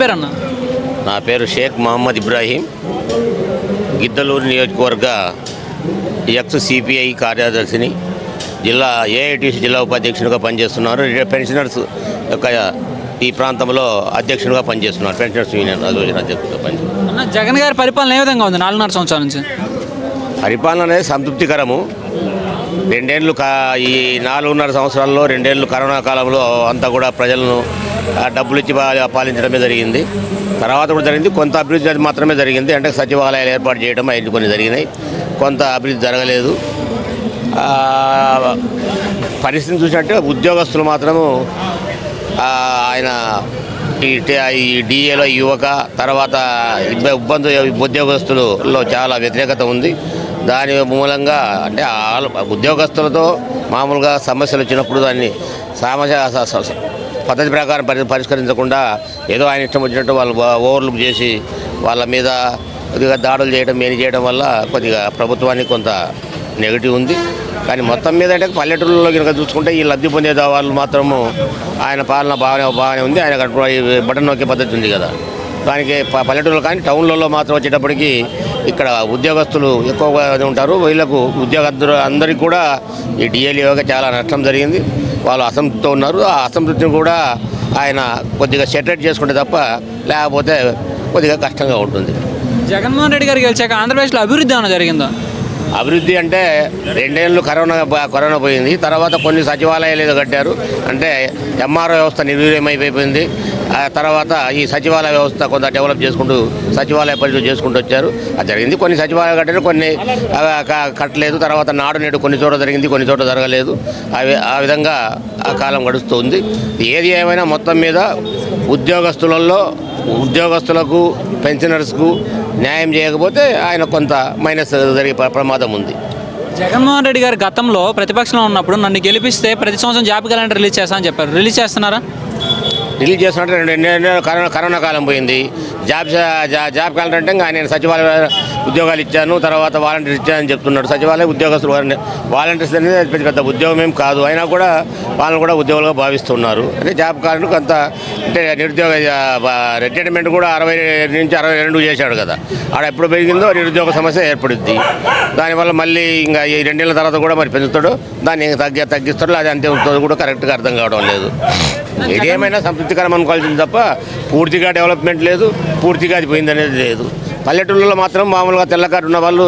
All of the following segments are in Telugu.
పేరన్న? నా పేరు షేక్ మహమ్మద్ ఇబ్రాహీం. గిద్దలూరు నియోజకవర్గ ఎక్స్ సిపిఐ కార్యదర్శిని. జిల్లా ఏఐటిసి జిల్లా ఉపాధ్యక్షునిగా పనిచేస్తున్నారు. పెన్షనర్స్ యొక్క ఈ ప్రాంతంలో అధ్యక్షునిగా పనిచేస్తున్నారు. పెన్షనర్స్ యూనియన్ అసోసియేషన్ అధ్యక్షుడిగా పనిచేస్తున్నారు. జగన్ గారి పరిపాలన ఏ విధంగా ఉంది నాలుగున్నర సంవత్సరాల నుంచి? పరిపాలన అనేది సంతృప్తికరము. రెండేళ్ళు కా ఈ నాలుగున్నర సంవత్సరాల్లో రెండేళ్ళు కరోనా కాలంలో అంతా కూడా ప్రజలను డబ్బులు ఇచ్చి పాలించడమే జరిగింది. తర్వాత కూడా జరిగింది. కొంత అభివృద్ధి అది మాత్రమే జరిగింది. అంటే సచివాలయాలు ఏర్పాటు చేయడం అవి కొన్ని జరిగినాయి. కొంత అభివృద్ధి జరగలేదు. పరిస్థితిని చూసినట్టే ఉద్యోగస్తులు మాత్రము ఆయన ఈ డిఏలో యువక తర్వాత ఇబ్బంది ఉద్యోగస్తులలో చాలా వ్యతిరేకత ఉంది. దాని మూలంగా అంటే ఉద్యోగస్తులతో మామూలుగా సమస్యలు వచ్చినప్పుడు దాన్ని సామాజిక పద్ధతి ప్రకారం పరి పరిష్కరించకుండా ఏదో ఆయన ఇష్టం వచ్చినట్టు వాళ్ళు బా- ఓవర్లుక్ చేసి వాళ్ళ మీద కొద్దిగా దాడులు చేయడం ఏమి చేయడం వల్ల కొద్దిగా ప్రభుత్వానికి కొంత నెగిటివ్ ఉంది. కానీ మొత్తం మీద అంటే పల్లెటూళ్ళలో కనుక చూసుకుంటే ఈ లబ్ధి పొందే వాళ్ళు మాత్రము ఆయన పాలన బాగానే బాగానే ఉంది. ఆయన బటన్ నొక్కే పద్ధతి ఉంది కదా. దానికి పల్లెటూరులో కానీ టౌన్లలో మాత్రం వచ్చేటప్పటికి ఇక్కడ ఉద్యోగస్తులు ఎక్కువగా ఉంటారు. వీళ్ళకు ఉద్యోగస్తులు అందరికీ కూడా ఈ డిఎల్ఈగా చాలా నష్టం జరిగింది. వాళ్ళు అసంతృప్తితో ఉన్నారు. ఆ అసంతృప్తిని కూడా ఆయన కొద్దిగా సెటరేట్ చేసుకుంటే తప్ప లేకపోతే కొద్దిగా కష్టంగా ఉంటుంది. జగన్మోహన్ రెడ్డి గారు గెలిచాక ఆంధ్రప్రదేశ్లో అభివృద్ధి ఏమైనా జరిగిందా? అభివృద్ధి అంటే రెండేళ్ళు కరోనా కరోనా పోయింది. తర్వాత కొన్ని సచివాలయాలు ఏదో కట్టారు. అంటే ఎంఆర్ఓ వ్యవస్థ నిర్వీర్యమైపోయింది. ఆ తర్వాత ఈ సచివాలయ వ్యవస్థ కొంత డెవలప్ చేసుకుంటూ సచివాలయ పరిచయం చేసుకుంటూ వచ్చారు. అది జరిగింది. కొన్ని సచివాలయాలు కట్టారు కొన్ని కట్టలేదు. తర్వాత నాడు నేడు కొన్ని చోట్ల జరిగింది కొన్ని చోట్ల జరగలేదు. అవి ఆ విధంగా ఆ కాలం గడుస్తుంది. ఏది ఏమైనా మొత్తం మీద ఉద్యోగస్తులలో ఉద్యోగస్తులకు పెన్షనర్స్కు న్యాయం చేయకపోతే ఆయన కొంత మైనస్ జరిగే ప్రమాదం ఉంది. జగన్మోహన్ రెడ్డి గారు గతంలో ప్రతిపక్షంలో ఉన్నప్పుడు నన్ను గెలిపిస్తే ప్రతి సంవత్సరం జాబ్ క్యాలెండర్ రిలీజ్ చేస్తా అని చెప్పారు. రిలీజ్ చేస్తున్నారా? రిలీజ్ చేస్తున్నట్టు రెండు కరోనా కరోనా కాలం పోయింది. జాబ్ జాబ్ కాలం అంటే ఇంకా నేను సచివాలయ ఉద్యోగాలు ఇచ్చాను తర్వాత వాలంటీర్స్ ఇచ్చానని చెప్తున్నాడు. సచివాలయ ఉద్యోగస్తులు వాలంటీర్స్ అనేది పెద్ద పెద్ద ఉద్యోగం ఏం కాదు. అయినా కూడా వాళ్ళని కూడా ఉద్యోగులుగా భావిస్తున్నారు. అంటే జాబ్ కార్డు కొంత అంటే నిరుద్యోగ రిటైర్మెంట్ కూడా అరవై నుంచి అరవై రెండు చేశాడు కదా. ఆడ ఎప్పుడు పెరిగిందో నిరుద్యోగ సమస్య ఏర్పడుద్ది. దానివల్ల మళ్ళీ ఇంకా ఈ రెండేళ్ళ తర్వాత కూడా మరి పెంచుతాడు దాన్ని ఇంకా తగ్గి తగ్గిస్తాడు. అది అంతే ఉంటుంది కూడా కరెక్ట్గా అర్థం కావడం లేదు. ఏదేమైనా సంతృప్తికరం అనుకోవాల్సింది తప్ప పూర్తిగా డెవలప్మెంట్ లేదు. పూర్తిగా అది పోయిందనేది లేదు. పల్లెటూళ్ళలో మాత్రం మామూలుగా తెల్లకారు ఉన్న వాళ్ళు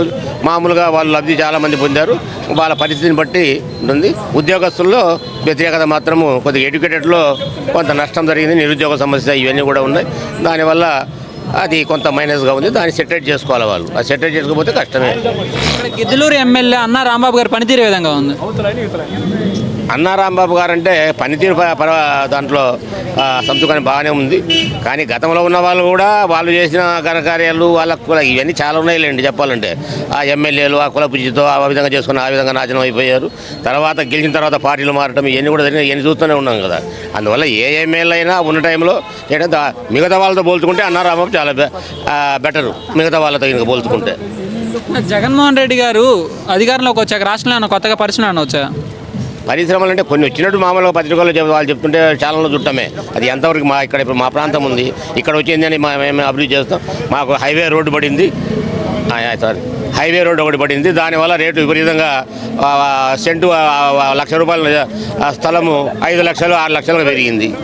మామూలుగా వాళ్ళు లబ్ధి చాలామంది పొందారు. వాళ్ళ పరిస్థితిని బట్టి ఉంటుంది. ఉద్యోగస్తుల్లో వ్యతిరేకత మాత్రము కొద్దిగా ఎడ్యుకేటెడ్లో కొంత నష్టం జరిగింది. నిరుద్యోగ సమస్య ఇవన్నీ కూడా ఉన్నాయి. దానివల్ల అది కొంత మైనస్గా ఉంది. దాన్ని సెటరేట్ చేసుకోవాలి వాళ్ళు. అది సెటరేట్ చేసుకోకపోతే కష్టమే. గిద్దలూరు ఎమ్మెల్యే అన్న రాంబాబు గారి పనితీరు విధంగా ఉంది? అన్నారాంబాబు గారు అంటే పనితీరు పర దాంట్లో ఆ, బాగానే ఉంది. కానీ గతంలో ఉన్న వాళ్ళు కూడా వాళ్ళు చేసిన ఘనకార్యాలు వాళ్ళకు కూడా ఇవన్నీ చాలా ఉన్నాయిలేండి చెప్పాలంటే. ఆ ఎమ్మెల్యేలు ఆ కుల పూజతో ఆ విధంగా చేసుకుని ఆ విధంగా నాశనం అయిపోయారు. తర్వాత గెలిచిన తర్వాత పార్టీలు మారటం ఇవన్నీ కూడా జరిగిన ఇవన్నీ చూస్తూనే ఉన్నాం కదా. అందువల్ల ఏ ఎమ్మెల్యే అయినా ఉన్న టైంలో ఏంటంటే మిగతా వాళ్ళతో పోల్చుకుంటే అన్నారాంబాబు చాలా బె- బెటరు. మిగతా వాళ్ళతో ఇంకా పోల్చుకుంటే. జగన్మోహన్ రెడ్డి గారు అధికారంలోకి వచ్చాక రాష్ట్రంలో కొత్తగా పరిశ్రమలు వచ్చా? పరిశ్రమలు అంటే కొన్ని వచ్చినట్టు మామూలుగా పత్రికల్లో వాళ్ళు చెప్తుంటే ఛానల్లో చుట్టమే. అది ఎంతవరకు మా ఇక్కడ ఇప్పుడు మా ప్రాంతం ఉంది. ఇక్కడ వచ్చింది అని మేము అభివృద్ధి చేస్తాం. మాకు హైవే రోడ్డు పడింది. ఆ, సారీ. హైవే రోడ్డు ఒకటి పడింది. దానివల్ల రేటు విపరీతంగా సెంటు లక్ష రూపాయల స్థలము ఐదు లక్షలు ఆరు లక్షలుగా పెరిగింది.